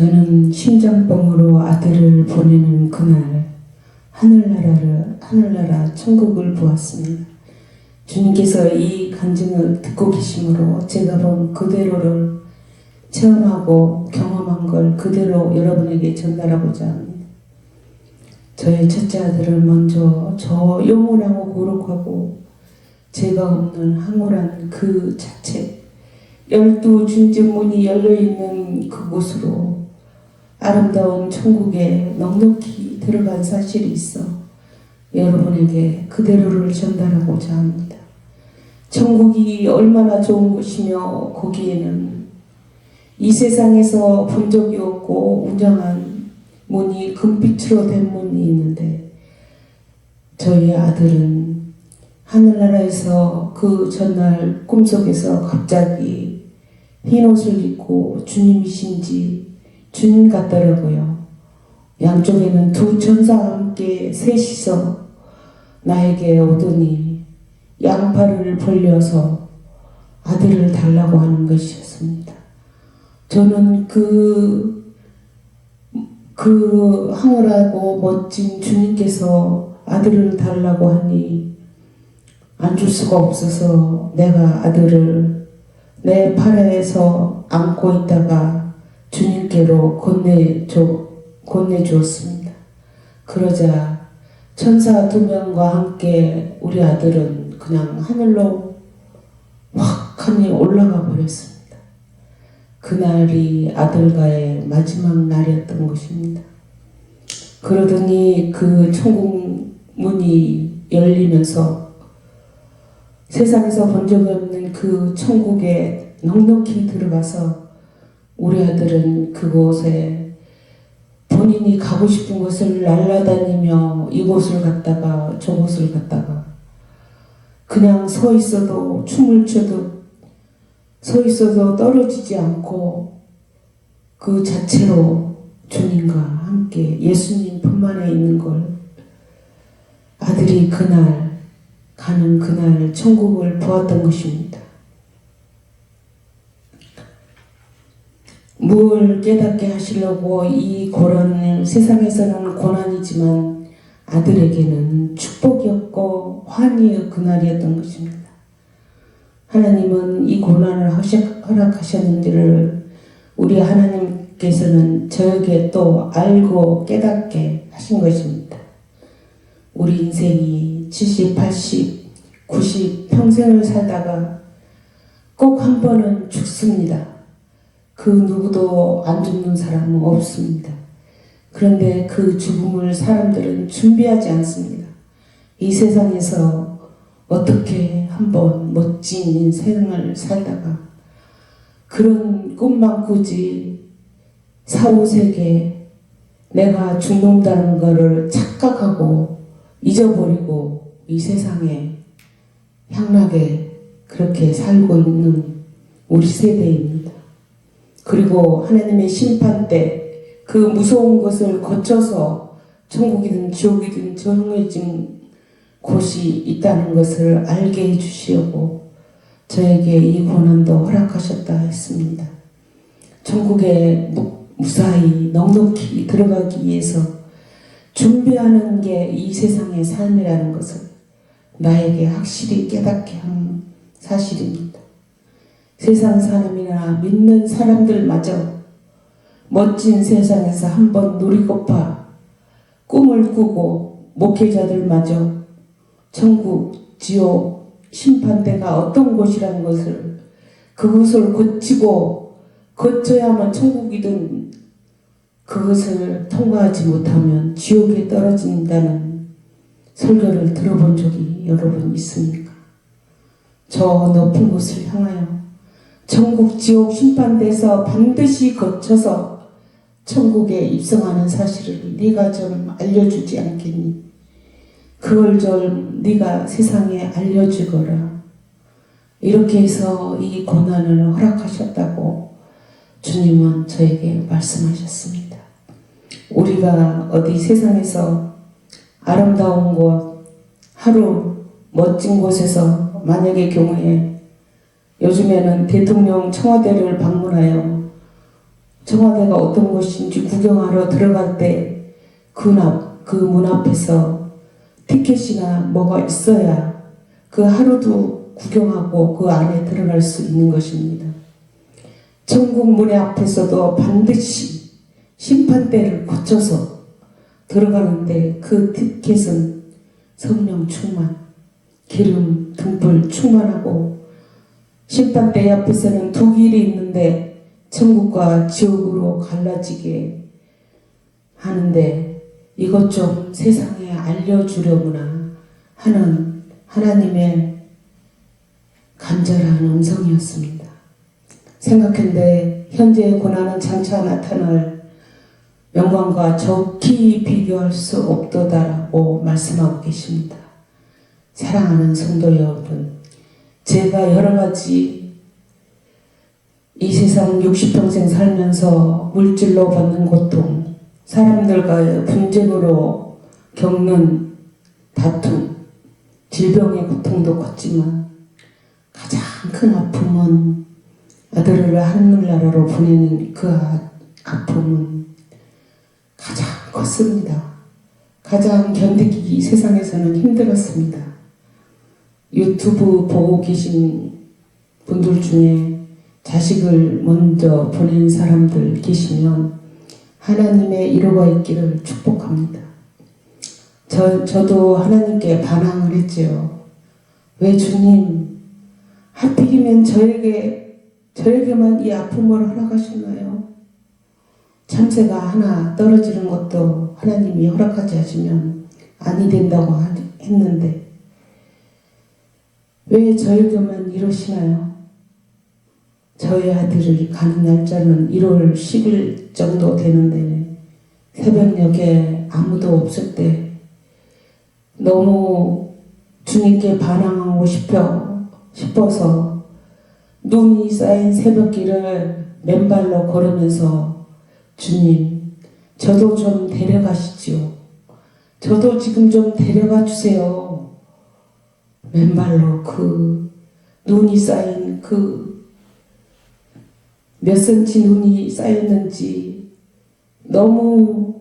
저는 심장병으로 아들을 보내는 그날 하늘나라를 하늘나라 천국을 보았습니다. 주님께서 이 간증을 듣고 계심으로 제가 본 그대로를 체험하고 경험한 걸 그대로 여러분에게 전달하고자 합니다. 저의 첫째 아들을 먼저 저 영원하고 거룩하고 죄가 없는 황홀한 그 자체 열두 준지문이 열려있는 그곳으로 아름다운 천국에 넉넉히 들어간 사실이 있어 여러분에게 그대로를 전달하고자 합니다. 천국이 얼마나 좋은 곳이며 거기에는 이 세상에서 본 적이 없고 웅장한 문이 금빛으로 된 문이 있는데 저희 아들은 하늘나라에서 그 전날 꿈속에서 갑자기 흰 옷을 입고 주님이신지 주님 같더라고요. 양쪽에는 두 천사와 함께 셋이서 나에게 오더니 양팔을 벌려서 아들을 달라고 하는 것이었습니다. 저는 그, 그 황홀하고 멋진 주님께서 아들을 달라고 하니 안 줄 수가 없어서 내가 아들을 내 팔에서 안고 있다가 주님께로 건네줘, 건네주었습니다. 그러자 천사 두 명과 함께 우리 아들은 그냥 하늘로 확 하니 올라가 버렸습니다. 그날이 아들과의 마지막 날이었던 것입니다. 그러더니 그 천국 문이 열리면서 세상에서 본 적이 없는 그 천국에 넉넉히 들어가서 우리 아들은 그곳에 본인이 가고 싶은 곳을 날아다니며 이곳을 갔다가 저곳을 갔다가 그냥 서 있어도 춤을 춰도 서 있어도 떨어지지 않고 그 자체로 주님과 함께 예수님 품안에 있는 걸 아들이 그날 가는 그날 천국을 보았던 것입니다. 무엇을 깨닫게 하시려고 이 고난을 세상에서는 고난이지만 아들에게는 축복이었고 환희의 그날이었던 것입니다. 하나님은 이 고난을 허락- 허락하셨는지를 우리 하나님께서는 저에게 또 알고 깨닫게 하신 것입니다. 우리 인생이 70, 80, 90 평생을 살다가 꼭 한 번은 죽습니다. 그 누구도 안 죽는 사람은 없습니다. 그런데 그 죽음을 사람들은 준비하지 않습니다. 이 세상에서 어떻게 한번 멋진 인생을 살다가 그런 꿈만 꾸지 사후세계 내가 죽는다는 것을 착각하고 잊어버리고 이 세상에 향락에 그렇게 살고 있는 우리 세대입니다. 그리고 하나님의 심판 때 그 무서운 것을 거쳐서 천국이든 지옥이든 정해진 곳이 있다는 것을 알게 해주시려고 저에게 이 고난도 허락하셨다 했습니다. 천국에 무, 무사히 넉넉히 들어가기 위해서 준비하는 게 이 세상의 삶이라는 것을 나에게 확실히 깨닫게 한 사실입니다. 세상 사람이나 믿는 사람들마저 멋진 세상에서 한번 누리고파 꿈을 꾸고 목회자들마저 천국, 지옥, 심판대가 어떤 곳이라는 것을 그것을 거치고 거쳐야만 천국이든 그것을 통과하지 못하면 지옥에 떨어진다는 설교를 들어본 적이 여러 번 있습니까? 저 높은 곳을 향하여 천국, 지옥, 심판대에서 반드시 거쳐서 천국에 입성하는 사실을 네가 좀 알려주지 않겠니? 그걸 좀 네가 세상에 알려주거라. 이렇게 해서 이 고난을 허락하셨다고 주님은 저에게 말씀하셨습니다. 우리가 어디 세상에서 아름다운 곳, 하루 멋진 곳에서 만약의 경우에 요즘에는 대통령 청와대를 방문하여 청와대가 어떤 곳인지 구경하러 들어갈 때그 앞, 그문 앞에서 티켓이나 뭐가 있어야 그 하루도 구경하고 그 안에 들어갈 수 있는 것입니다. 천국 문의 앞에서도 반드시 심판대를 거쳐서 들어가는데 그 티켓은 성령 충만, 기름, 등불 충만하고 심판대 앞에서는 두 길이 있는데 천국과 지옥으로 갈라지게 하는데 이것 좀 세상에 알려주려구나 하는 하나님의 간절한 음성이었습니다. 생각했는데 현재의 고난은 장차 나타날 영광과 적히 비교할 수 없도다라고 말씀하고 계십니다. 사랑하는 성도 여러분, 제가 여러 가지 이 세상 60평생 살면서 물질로 받는 고통, 사람들과의 분쟁으로 겪는 다툼, 질병의 고통도 컸지만 가장 큰 아픔은 아들을 하늘나라로 보내는 그 아- 아픔은 가장 컸습니다. 가장 견디기 이 세상에서는 힘들었습니다. 유튜브 보고 계신 분들 중에 자식을 먼저 보낸 사람들 계시면 하나님의 이루가 있기를 축복합니다. 저, 저도 하나님께 반항을 했지요. 왜 주님, 하필이면 저에게, 저에게만 이 아픔을 허락하셨나요? 참새가 하나 떨어지는 것도 하나님이 허락하지 않으면 아니 된다고 하- 했는데, 왜 저에게만 이러시나요? 저희 아들이 가는 날짜는 1월 10일 정도 되는데 새벽녘에 아무도 없을 때 너무 주님께 반항하고 싶어 싶어서 눈이 쌓인 새벽길을 맨발로 걸으면서 주님 저도 좀 데려가시지요. 저도 지금 좀 데려가 주세요. 맨발로 그 눈이 쌓인 그 몇 센치 눈이 쌓였는지 너무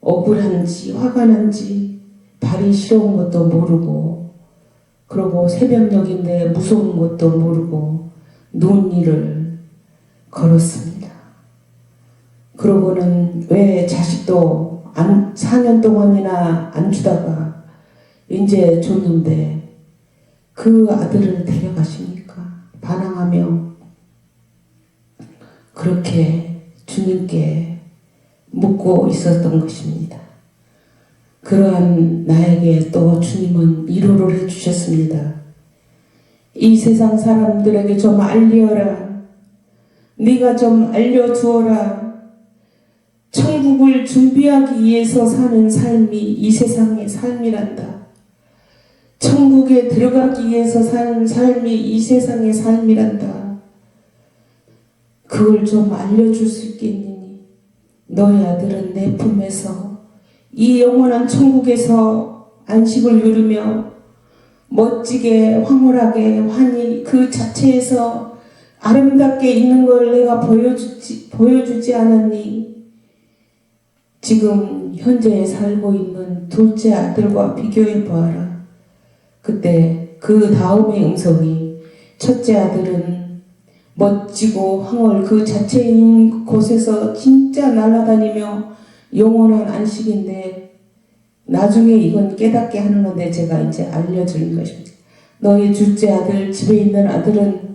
억울한지 화가 난지 발이 시려운 것도 모르고 그러고 새벽녘인데 무서운 것도 모르고 눈 위를 걸었습니다. 그러고는 왜 자식도 안, 4년 동안이나 안 주다가 이제 줬는데 그 아들을 데려가십니까? 반항하며 그렇게 주님께 묻고 있었던 것입니다. 그러한 나에게 또 주님은 위로를 해주셨습니다. 이 세상 사람들에게 좀 알려라. 네가 좀 알려주어라. 천국을 준비하기 위해서 사는 삶이 이 세상의 삶이란다. 천국에 들어가기 위해서 사는 삶이 이 세상의 삶이란다. 그걸 좀 알려줄 수 있겠니? 너희 아들은 내 품에서 이 영원한 천국에서 안식을 누리며 멋지게 황홀하게 환히 그 자체에서 아름답게 있는 걸 내가 보여주지, 보여주지 않았니? 지금 현재 살고 있는 둘째 아들과 비교해 보아라. 그때 그 다음의 음성이 첫째 아들은 멋지고 황홀 그 자체인 곳에서 진짜 날아다니며 영원한 안식인데 나중에 이건 깨닫게 하는 건데 제가 이제 알려드린 것입니다. 너희 둘째 아들 집에 있는 아들은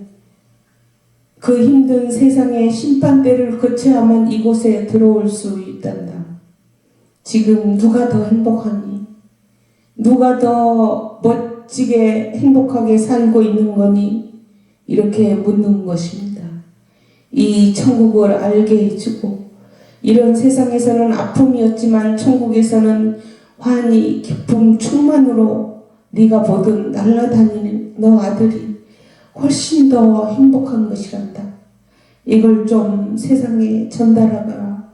그 힘든 세상의 심판대를 거쳐야만 이곳에 들어올 수 있단다. 지금 누가 더 행복하니? 누가 더 멋 지게 행복하게 살고 있는 거니? 이렇게 묻는 것입니다. 이 천국을 알게 해주고 이런 세상에서는 아픔이었지만 천국에서는 환희, 기쁨, 충만으로 네가 보던 날아다니는 너 아들이 훨씬 더 행복한 것이란다. 이걸 좀 세상에 전달하거라.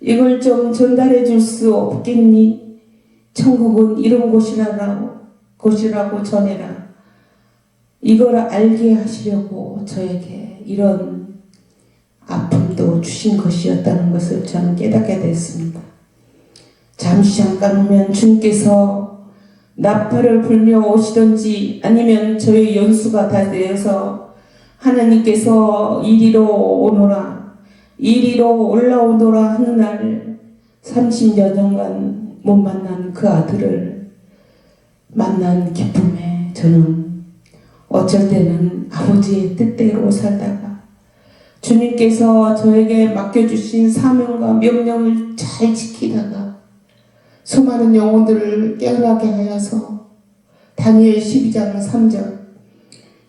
이걸 좀 전달해 줄 수 없겠니? 천국은 이런 곳이라고, 곳이라고 전해라. 이걸 알게 하시려고 저에게 이런 아픔도 주신 것이었다는 것을 저는 깨닫게 됐습니다. 잠시 잠깐 오면 주님께서 나팔을 불며 오시던지 아니면 저희 연수가 다 되어서 하나님께서 이리로 오노라 이리로 올라오노라 하는 날 30여 년간 못 만난 그 아들을 만난 기쁨에 저는 어쩔 때는 아버지의 뜻대로 살다가 주님께서 저에게 맡겨주신 사명과 명령을 잘 지키다가 수많은 영혼들을 깨어나게 하여서 다니엘 12장 3절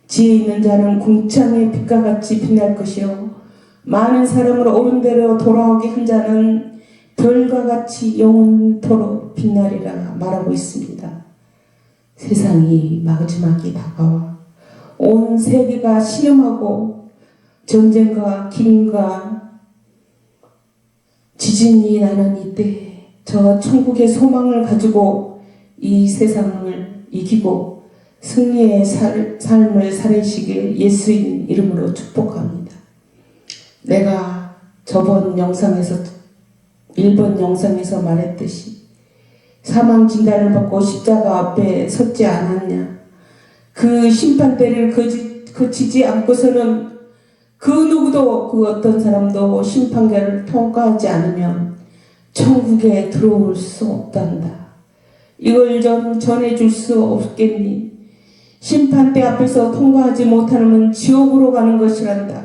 지혜 있는 자는 궁창의 빛과 같이 빛날 것이요 많은 사람을 옳은 대로 돌아오게 한 자는 별과 같이 영원토록 빛나리라 말하고 있습니다. 세상이 마지막이 다가와 온 세계가 시험하고 전쟁과 기름과 지진이 나는 이때 저 천국의 소망을 가지고 이 세상을 이기고 승리의 살, 삶을 살으시길 예수인 이름으로 축복합니다. 내가 저번 영상에서 1번 영상에서 말했듯이 사망 진단을 받고 십자가 앞에 섰지 않았냐. 그 심판대를 거치, 거치지 않고서는 그 누구도 그 어떤 사람도 심판계를 통과하지 않으면 천국에 들어올 수 없단다. 이걸 좀 전해줄 수 없겠니? 심판대 앞에서 통과하지 못하면 지옥으로 가는 것이란다.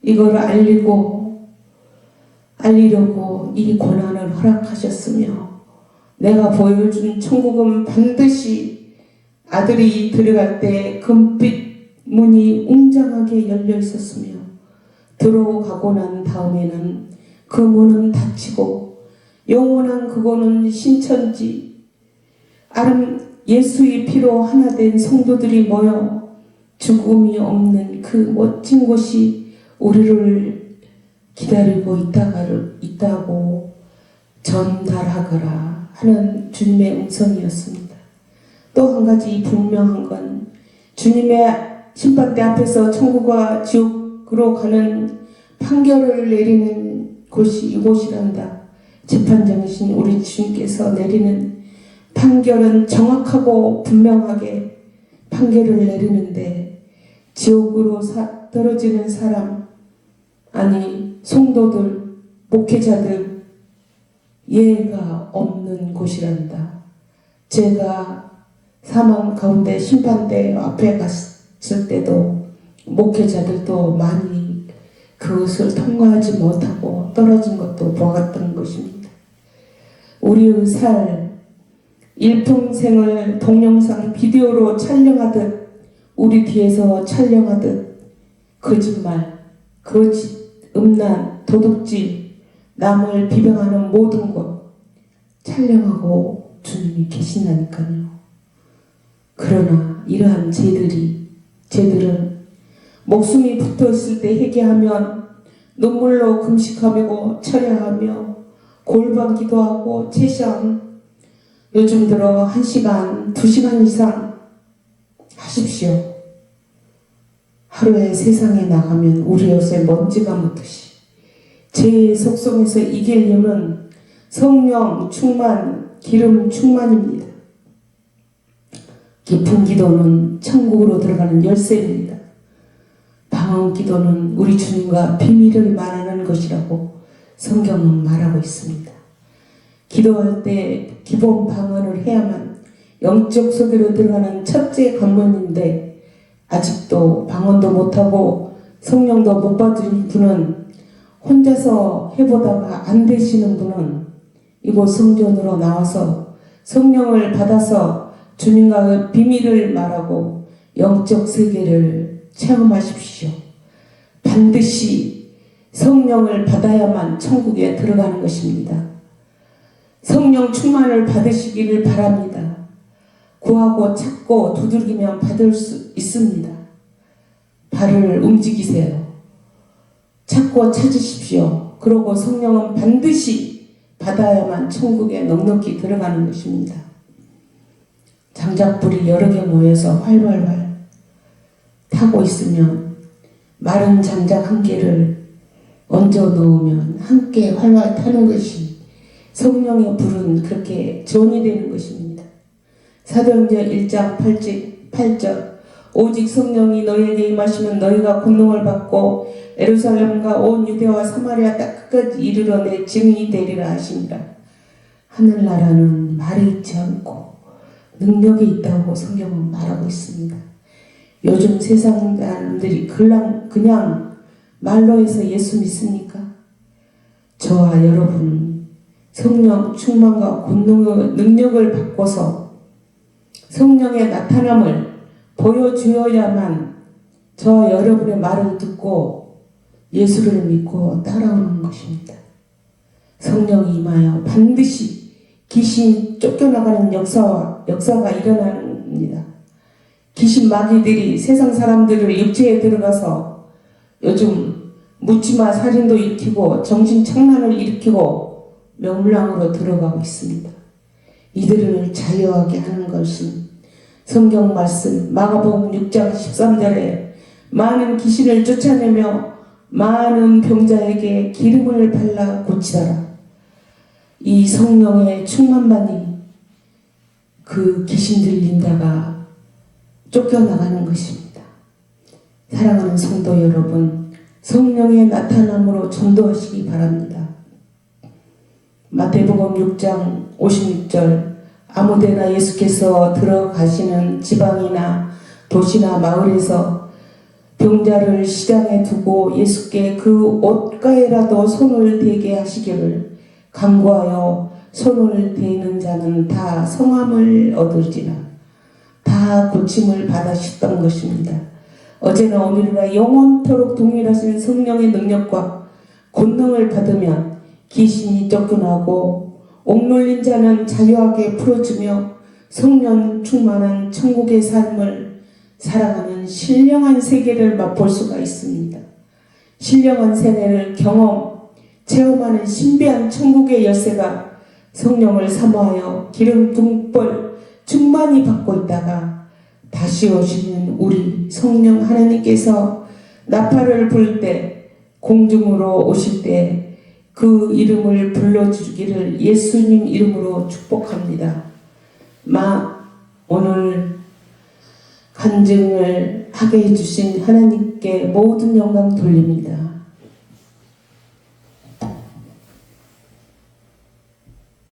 이걸 알리고 알리려고 이 고난을 허락하셨으며 내가 보여준 천국은 반드시 아들이 들어갈 때 금빛 문이 웅장하게 열려 있었으며 들어가고 난 다음에는 그 문은 닫히고 영원한 그거는 신천지. 아름 예수의 피로 하나 된 성도들이 모여 죽음이 없는 그 멋진 곳이 우리를 기다리고 있다가를 있다고 전달하거라 하는 주님의 음성이었습니다. 또 한 가지 분명한 건 주님의 심판대 앞에서 천국과 지옥으로 가는 판결을 내리는 곳이 이곳이란다. 재판장이신 우리 주님께서 내리는 판결은 정확하고 분명하게 판결을 내리는데 지옥으로 사- 떨어지는 사람 아니 성도들 목회자들 예가 없는 곳이란다. 제가 사망 가운데 심판대 앞에 갔을 때도 목회자들도 많이 그것을 통과하지 못하고 떨어진 것도 보았던 것입니다. 우리의 살 일평생을 동영상 비디오로 촬영하듯 우리 뒤에서 촬영하듯 거짓말, 거짓, 음란, 도둑질, 남을 비방하는 모든 것 촬영하고 주님이 계신다니까요. 그러나 이러한 죄들이 죄들은 목숨이 붙어 있을 때 회개하면 눈물로 금식하며 철야하며 골반 기도하고 채상 요즘 들어 한 시간, 두 시간 이상 하십시오. 하루에 세상에 나가면 우리 옷에 먼지가 묻듯이 죄의 속성에서 이기려면 성령 충만, 기름 충만입니다. 깊은 기도는 천국으로 들어가는 열쇠입니다. 방언 기도는 우리 주님과 비밀을 말하는 것이라고 성경은 말하고 있습니다. 기도할 때 기본 방언을 해야만 영적 소개로 들어가는 첫째 관문인데 아직도 방언도 못하고 성령도 못 받은 분은 혼자서 해보다가 안 되시는 분은 이곳 성전으로 나와서 성령을 받아서 주님과의 비밀을 말하고 영적 세계를 체험하십시오. 반드시 성령을 받아야만 천국에 들어가는 것입니다. 성령 충만을 받으시기를 바랍니다. 구하고 찾고 두들기면 받을 수 있습니다. 발을 움직이세요. 찾고 찾으십시오. 그러고 성령은 반드시 받아야만 천국에 넉넉히 들어가는 것입니다. 장작불이 여러 개 모여서 활활활 타고 있으면 마른 장작 한 개를 얹어 놓으면 함께 활활 타는 것이 성령의 불은 그렇게 전이 되는 것입니다. 사도행전 1장 8절, 8절 오직 성령이 너희에게 임하시면 너희가 권능을 받고 에루살렘과 온 유대와 사마리아 땅 끝까지 이르러 내 증인이 되리라 하십니다. 하늘나라는 말이 있지 않고 능력이 있다고 성경은 말하고 있습니다. 요즘 세상 사람들이 그냥, 그냥 말로 해서 예수 믿습니까? 저와 여러분 성령 충만과 권능의 능력을 바꿔서 성령의 나타남을 보여주어야만 저 여러분의 말을 듣고 예수를 믿고 따라오는 것입니다. 성령이 임하여 반드시 귀신 쫓겨나가는 역사와 역사가 일어납니다. 귀신 마귀들이 세상 사람들을 육체에 들어가서 요즘 묻지마 살인도 일으키고 정신 착란을 일으키고 명랑으로 들어가고 있습니다. 이들을 자유하게 하는 것은 성경 말씀 마가복음 6장 13절에 많은 귀신을 쫓아내며 많은 병자에게 기름을 발라 고치더라. 이 성령의 충만만이 그 귀신 들린다가 쫓겨나가는 것입니다. 사랑하는 성도 여러분, 성령의 나타남으로 전도하시기 바랍니다. 마태복음 6장 56절 아무데나 예수께서 들어가시는 지방이나 도시나 마을에서 병자를 시장에 두고 예수께 그 옷가에라도 손을 대게 하시기를 간구하여 손을 대는 자는 다 성함을 얻을지라 다 고침을 받으셨던 것입니다. 어제나 오늘이나 영원토록 동일하신 성령의 능력과 권능을 받으면 귀신이 쫓겨나고 옥놀린 자는 자유하게 풀어주며 성령 충만한 천국의 삶을 살아가는 신령한 세계를 맛볼 수가 있습니다. 신령한 세계를 경험, 체험하는 신비한 천국의 열쇠가 성령을 사모하여 기름 둥벌 충만히 받고 있다가 다시 오시는 우리 성령 하나님께서 나팔을 불 때 공중으로 오실 때 그 이름을 불러주기를 예수님 이름으로 축복합니다. 마 오늘 간증을 하게 해주신 하나님께 모든 영광 돌립니다.